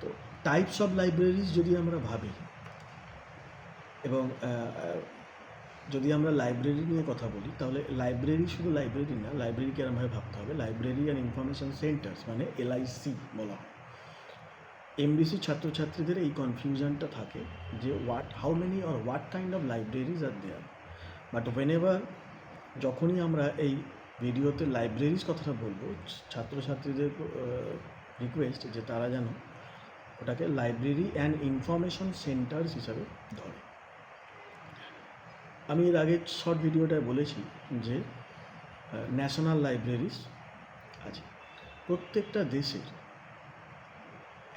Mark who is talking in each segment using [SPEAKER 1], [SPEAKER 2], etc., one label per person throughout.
[SPEAKER 1] তো types of libraries যদি আমরা ভাবি, এবং যদি আমরা লাইব্রেরি নিয়ে কথা বলি, তাহলে লাইব্রেরি শুধু লাইব্রেরি না লাইব্রেরিকে এরমভাবে ভাবতে হবে। লাইব্রেরি অ্যান্ড ইনফরমেশন সেন্টার্স মানে এলআইসি বলা হয়। এমবিসি ছাত্রছাত্রীদের এই কনফিউশনটা থাকে যে what how many or what kind of libraries are there but whenever যখনই আমরা এই ভিডিওতে লাইব্রেরিজ কথাটা বলব, ছাত্রছাত্রীদের রিকোয়েস্ট যে তারা যেন ওটাকে লাইব্রেরি অ্যান্ড ইনফরমেশন সেন্টার্স হিসাবে ধরে। আমি এর আগে শর্ট ভিডিওটায় বলেছি যে ন্যাশনাল লাইব্রেরিস আছে। প্রত্যেকটা দেশের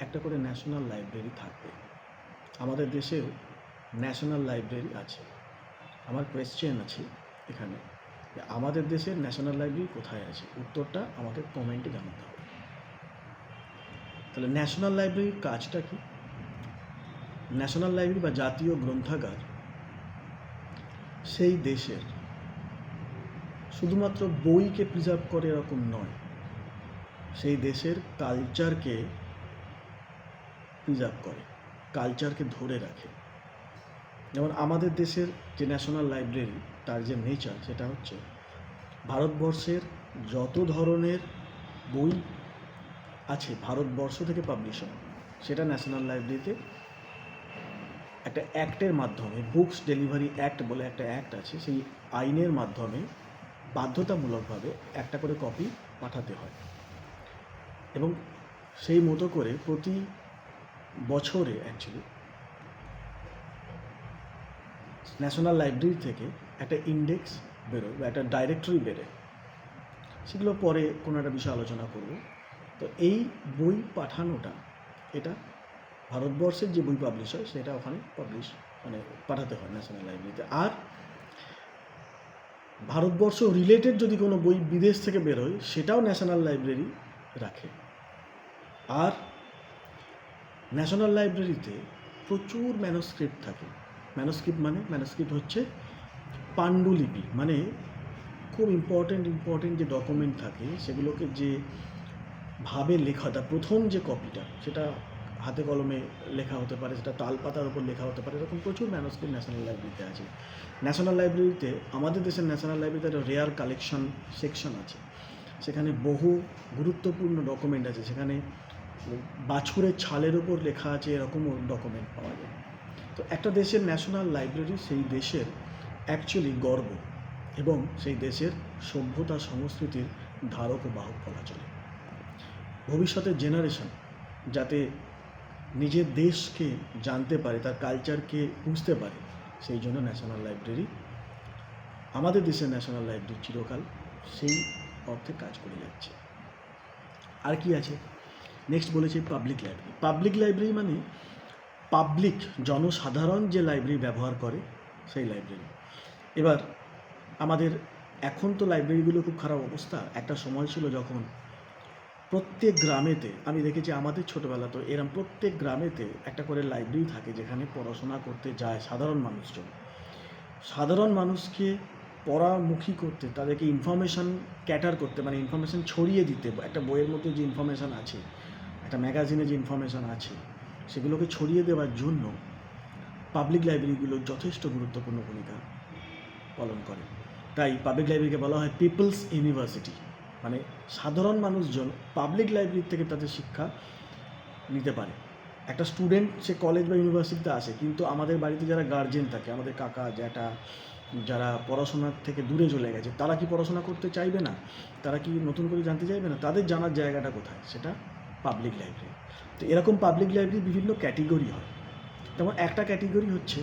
[SPEAKER 1] একটা করে ন্যাশনাল লাইব্রেরি থাকবে। আমাদের দেশেও ন্যাশনাল লাইব্রেরি আছে। আমার কোয়েশ্চেন আছে এখানে আমাদের দেশের ন্যাশনাল লাইব্রেরি কোথায় আছে? উত্তরটা আমাকে কমেন্টে জানাতে হবে। তাহলে ন্যাশনাল লাইব্রেরির কাজটা কি? ন্যাশনাল লাইব্রেরি বা জাতীয় গ্রন্থাগার সেই দেশের শুধুমাত্র বইকে প্রিজার্ভ করে এরকম নয়, সেই দেশের কালচারকে প্রিজার্ভ করে কালচারকে ধরে রাখে। যেমন আমাদের দেশের যে ন্যাশনাল লাইব্রেরি তার যে নেচার সেটা হচ্ছে ভারতবর্ষের যত ধরনের বই আছে ভারতবর্ষ থেকে পাবলিশ হয়। সেটা ন্যাশনাল লাইব্রেরিতে একটা অ্যাক্টের মাধ্যমে বুকস ডেলিভারি অ্যাক্ট বলে একটা অ্যাক্ট আছে, সেই আইনের মাধ্যমে বাধ্যতামূলকভাবে একটা করে কপি পাঠাতে হয়। এবং সেই মতো করে প্রতি বছরে অ্যাকচুয়ালি ন্যাশনাল লাইব্রেরি থেকে একটা ইন্ডেক্স বেরোয় বা একটা ডাইরেক্টরি বেরোয়। সেগুলো পরে কোনো একটা বিষয়ে আলোচনা করব। তো এই বই পাঠানোটা, এটা ভারতবর্ষের যে বই পাবলিশ হয়, সেটা ওখানে পাবলিশ মানে পাঠাতে হয় ন্যাশনাল লাইব্রেরিতে আর ভারতবর্ষ রিলেটেড যদি কোনো বই বিদেশ থেকে বেরোয় সেটাও ন্যাশনাল লাইব্রেরি রাখে। আর ন্যাশনাল লাইব্রেরিতে প্রচুর ম্যানোস্ক্রিপ্ট থাকে। ম্যানোস্ক্রিপ্ট মানে ম্যানোস্ক্রিপ্ট হচ্ছে পাণ্ডুলিপি। মানে খুব ইম্পর্টেন্ট ইম্পর্টেন্ট যে ডকুমেন্ট থাকে, সেগুলোকে যে ভাবে লেখাটা প্রথম যে কপিটা সেটা হাতে কলমে লেখা হতে পারে, সেটা তাল পাতার উপর লেখা হতে পারে, এরকম প্রচুর ম্যানোস্ক্রিপ্ট ন্যাশনাল লাইব্রেরিতে আছে। ন্যাশনাল লাইব্রেরিতে আমাদের দেশের ন্যাশনাল লাইব্রেরিতে একটা রেয়ার কালেকশন সেকশন আছে। সেখানে বহু গুরুত্বপূর্ণ ডকুমেন্ট আছে। সেখানে বাছুরের ছালের উপর লেখা আছে, এরকমও ডকুমেন্ট পাওয়া যায়। তো একটা দেশের ন্যাশনাল লাইব্রেরি সেই দেশের অ্যাকচুয়ালি গর্ব এবং সেই দেশের সভ্যতা সংস্কৃতির ধারক ও বাহক বলা চলে। ভবিষ্যতের জেনারেশন যাতে নিজের দেশকে জানতে পারে, তার কালচারকে বুঝতে পারে, সেই জন্য ন্যাশনাল লাইব্রেরি আমাদের দেশের ন্যাশনাল লাইব্রেরি চিরকাল সেই অর্থে কাজ করে যাচ্ছে। আর কি আছে? নেক্সট বলেছি পাবলিক লাইব্রেরি পাবলিক লাইব্রেরি মানে পাবলিক জনসাধারণ যে লাইব্রেরি ব্যবহার করে, সেই লাইব্রেরি এবার আমাদের এখন তো লাইব্রেরিগুলো খুব খারাপ অবস্থা। একটা সময় ছিল যখন প্রত্যেক গ্রামেতে, আমি দেখেছি আমাদের ছোটোবেলা তো এরম প্রত্যেক গ্রামেতে একটা করে লাইব্রেরি থাকে যেখানে পড়াশোনা করতে যায় সাধারণ মানুষজন। সাধারণ মানুষকে পড়ামুখী করতে, তাদেরকে ইনফরমেশান ক্যাটার করতে মানে ইনফরমেশান ছড়িয়ে দিতে, একটা বইয়ের মধ্যে যে ইনফরমেশান আছে, একটা ম্যাগাজিনে যে ইনফরমেশান আছে, সেগুলোকে ছড়িয়ে দেওয়ার জন্য পাবলিক লাইব্রেরিগুলো যথেষ্ট গুরুত্বপূর্ণ ভূমিকা পালন করে। তাই পাবলিক লাইব্রেরিকে বলা হয় পিপলস ইউনিভার্সিটি মানে সাধারণ মানুষজন পাবলিক লাইব্রেরি থেকে তাদের শিক্ষা নিতে পারে। একটা স্টুডেন্ট সে কলেজ বা ইউনিভার্সিটিতে আসে, কিন্তু আমাদের বাড়িতে যারা গার্জেন থাকে, আমাদের কাকা, জ্যাঠা, যারা পড়াশোনার থেকে দূরে চলে গেছে, তারা কি পড়াশোনা করতে চাইবে না? তারা কি নতুন করে জানতে চাইবে না? তাদের জানার জায়গাটা কোথায়? সেটা পাবলিক লাইব্রেরি তো এরকম পাবলিক লাইব্রেরি বিভিন্ন ক্যাটেগরি হয়। যেমন একটা ক্যাটেগরি হচ্ছে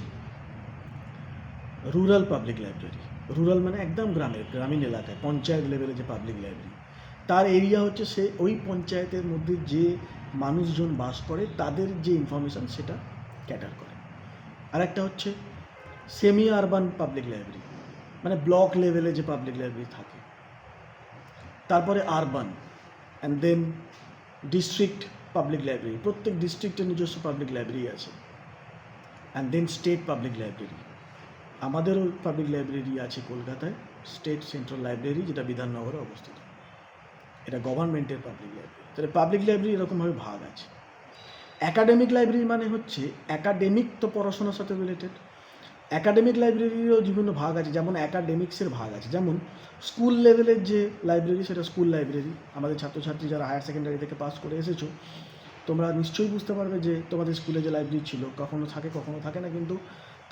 [SPEAKER 1] রুরাল পাবলিক লাইব্রেরি রুরাল মানে একদম গ্রামের, গ্রামীণ এলাকায়, পঞ্চায়েত লেভেলে যে পাবলিক লাইব্রেরি তার এরিয়া হচ্ছে সে, ওই পঞ্চায়েতের মধ্যে যে মানুষজন বাস করে, তাদের যে ইনফরমেশান সেটা ক্যাটার করে। আর একটা হচ্ছে সেমি আরবান পাবলিক লাইব্রেরি মানে ব্লক লেভেলে যে পাবলিক লাইব্রেরি থাকে। তারপরে urban and then district public library প্রত্যেক ডিস্ট্রিক্টের নিজস্ব পাবলিক লাইব্রেরি আছে। And then state public library আমাদেরও পাবলিক লাইব্রেরি আছে কলকাতায় স্টেট সেন্ট্রাল লাইব্রেরি যেটা বিধাননগরে অবস্থিত। এটা গভর্নমেন্টের পাবলিক লাইব্রেরি তাহলে পাবলিক লাইব্রেরি এরকমভাবে ভাগ আছে। অ্যাকাডেমিক লাইব্রেরি মানে হচ্ছে অ্যাকাডেমিক তো পড়াশোনার সাথে রিলেটেড অ্যাকাডেমিক লাইব্রেরিরও বিভিন্ন ভাগ আছে, যেমন অ্যাকাডেমিক্সের ভাগ আছে। যেমন স্কুল লেভেলের যে লাইব্রেরি সেটা স্কুল লাইব্রেরি আমাদের ছাত্রছাত্রী যারা হায়ার সেকেন্ডারি থেকে পাস করে এসেছ, তোমরা নিশ্চয়ই বুঝতে পারবে যে তোমাদের স্কুলে যে লাইব্রেরি ছিল, কখনো থাকে কখনো থাকে না, কিন্তু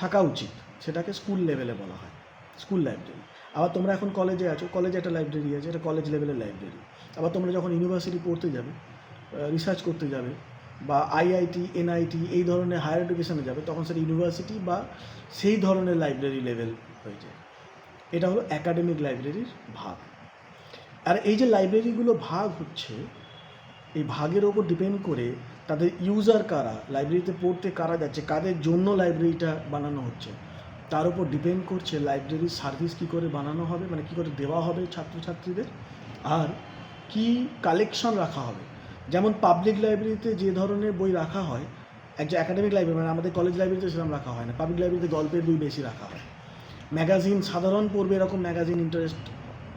[SPEAKER 1] থাকা উচিত। সেটাকে স্কুল লেভেলে বলা হয়। স্কুল লাইব্রেরি আবার তোমরা এখন কলেজে আছো কলেজে একটা লাইব্রেরি আছে, এটা কলেজ লেভেলের লাইব্রেরি আবার তোমরা যখন ইউনিভার্সিটি পড়তে যাবে রিসার্চ করতে যাবে, বা আইআইটি এনআইটি এই ধরনের হায়ার এডুকেশনে যাবে, তখন সেটা ইউনিভার্সিটি বা সেই ধরনের লাইব্রেরি লেভেল হয়ে যায়। এটা হলো একাডেমিক লাইব্রেরির ভাগ। আর এই যে লাইব্রেরিগুলো ভাগ হচ্ছে এই ভাগের ওপর ডিপেন্ড করে তাদের ইউজার কারা লাইব্রেরিতে পড়তে কারা যাচ্ছে, কাদের জন্য লাইব্রেরিটা বানানো হচ্ছে। তার উপর ডিপেন্ড করছে লাইব্রেরির সার্ভিস কী করে বানানো হবে মানে কী করে দেওয়া হবে ছাত্রছাত্রীদের, আর কি কালেকশন রাখা হবে। যেমন পাবলিক লাইব্রেরিতে যে ধরনের বই রাখা হয়, এক যে একাডেমিক লাইব্রেরি মানে আমাদের কলেজ লাইব্রেরিতে সেরকম রাখা হয় না। পাবলিক লাইব্রেরিতে গল্পের বই বেশি রাখা হয়। ম্যাগাজিন সাধারণ পড়বে এরকম ম্যাগাজিন ইন্টারেস্ট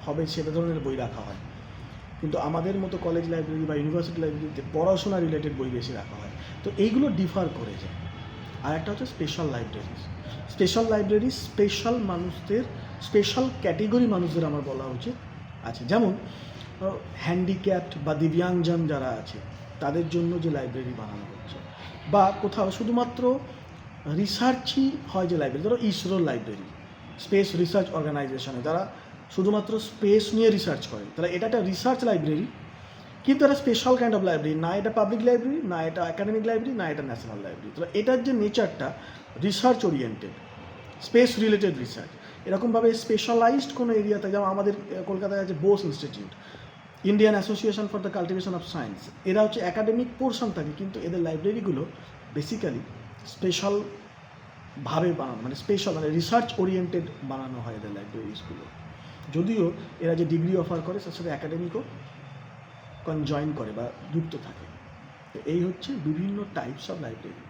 [SPEAKER 1] হবে, সেটা ধরনের বই রাখা হয়। কিন্তু আমাদের মতো কলেজ লাইব্রেরি বা ইউনিভার্সিটি লাইব্রেরিতে পড়াশোনা রিলেটেড বই বেশি রাখা হয়। তো এইগুলো ডিফার করে যায়। আর একটা হচ্ছে special library special library special মানুষদের স্পেশাল ক্যাটেগরি মানুষদের আমার বলা উচিত আছে। যেমন হ্যান্ডিক্যাপড বা দিব্যাংজন যারা আছে, তাদের জন্য যে লাইব্রেরি বানানো হচ্ছে। বা কোথাও শুধুমাত্র রিসার্চই হয় যে লাইব্রেরি ধরো ইসরো লাইব্রেরি স্পেস রিসার্চ অর্গানাইজেশনে যারা শুধুমাত্র স্পেস নিয়ে রিসার্চ করে। তাহলে এটা একটা রিসার্চ লাইব্রেরি কিন্তু একটা স্পেশাল কাইন্ড অফ লাইব্রেরি না এটা পাবলিক লাইব্রেরি না এটা একাডেমিক লাইব্রেরি না এটা ন্যাশনাল লাইব্রেরি তাহলে এটার যে নেচারটা research oriented space related research এরকমভাবে স্পেশালাইজড কোনো এরিয়াতে যেমন আমাদের কলকাতায় আছে Bose Institute Indian Association for the Cultivation of Science এরা হচ্ছে একাডেমিক পোর্শন থাকে, কিন্তু এদের লাইব্রেরিগুলো বেসিক্যালি স্পেশাল ভাবে বানানো মানে স্পেশাল মানে রিসার্চ ওরিয়েন্টেড বানানো হয় এদের লাইব্রেরিজগুলো যদিও এরা যে ডিগ্রি অফার করে, তার সাথে একাডেমিকও কনজয়েন করে বা যুক্ত থাকে। তো এই হচ্ছে বিভিন্ন টাইপস অফ লাইব্রেরি